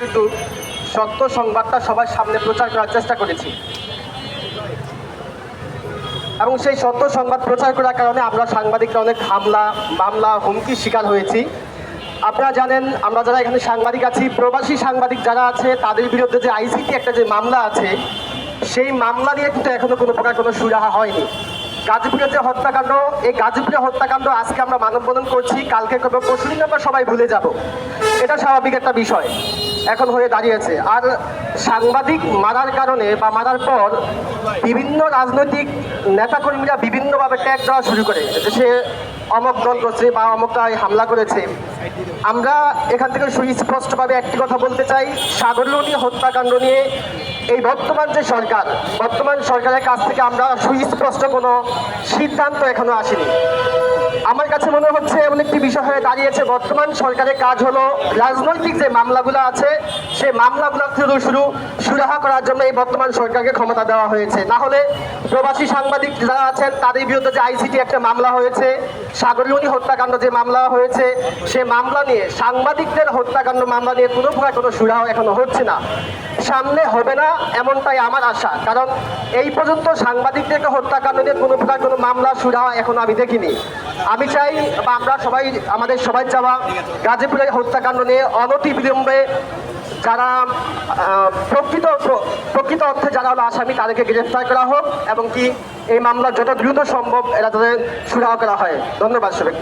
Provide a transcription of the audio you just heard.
কিন্তু সত্য সংবাদটা সবার সামনে প্রচার করার চেষ্টা করেছি। এবং সেই সত্য সংবাদ প্রচার করার কারণে আমরা সাংবাদিকরা অনেক হামলা, মামলা, হুমকির শিকার হয়েছি। আপনারা জানেন, আমরা যারা এখানে সাংবাদিক আছি, প্রবাসী সাংবাদিক যারা আছে, তাদের বিরুদ্ধে যে আইসিটি একটা যে মামলা আছে, সেই মামলা নিয়ে কিন্তু এখনও কোনো প্রকার কোনো সুরাহা হয়নি। গাজীপুরের যে হত্যাকাণ্ড, এই গাজীপুরের হত্যাকাণ্ড আজকে আমরা মানববন্ধন করছি। কালকে করব পরশু দিন আমরা সবাই ভুলে যাব। এটা স্বাভাবিক একটা বিষয় এখন হয়ে দাঁড়িয়েছে। আর সাংবাদিক মারার কারণে বা মারার পর বিভিন্ন রাজনৈতিক নেতাকর্মীরা বিভিন্নভাবে ট্যাগ দেওয়া শুরু করে। যে সে অমক দল করছে বা অমকটায় হামলা করেছে। আমরা এখান থেকে সুস্পষ্টভাবে একটি কথা বলতে চাই। সাগরলনী হত্যাকাণ্ড নিয়ে এই বর্তমান যে সরকার, বর্তমান সরকারের কাছ থেকে আমরা সুস্পষ্ট কোনো সিদ্ধান্ত এখনও আসেনি। আমার কাছে মনে হচ্ছে এমন একটি বিষয় হয়ে দাঁড়িয়েছে, বর্তমান সরকারের কাজ হলো রাজনৈতিক যে মামলাগুলো আছে সেই মামলাগুলো শুরু শুরু সুরাহা করার জন্য এই বর্তমান সরকারকে ক্ষমতা দেওয়া হয়েছে। না হলে প্রবাসী সাংবাদিক যারা আছেন, তাদের বিরুদ্ধে যে আইসিটি একটা মামলা হয়েছে, সাগরীয়নী হত্যাকাণ্ড যে মামলা হয়েছে, সে মামলা নিয়ে, সাংবাদিকদের হত্যাকাণ্ড মামলা নিয়ে কোনো প্রকার কোনো সুরাহা এখনও হচ্ছে না। সামনে হবে না এমনটাই আমার আশা। কারণ এই পর্যন্ত সাংবাদিকদেরকে হত্যাকাণ্ড নিয়ে কোনো প্রকার কোনো মামলা, সুরাহা এখনও আমি দেখিনি। আমি চাই বা আমরা সবাই, আমাদের সবাই চাওয়া গাজীপুরের হত্যাকাণ্ড নিয়ে অনতি বিলম্বে যারা প্রকৃত প্রকৃত অর্থে যারা হলো আসামি, তাদেরকে গ্রেফতার করা হোক এবং কি এই মামলা যত দ্রুত সম্ভব এরা তাদের সুরাহ করা হয়। ধন্যবাদ সবাই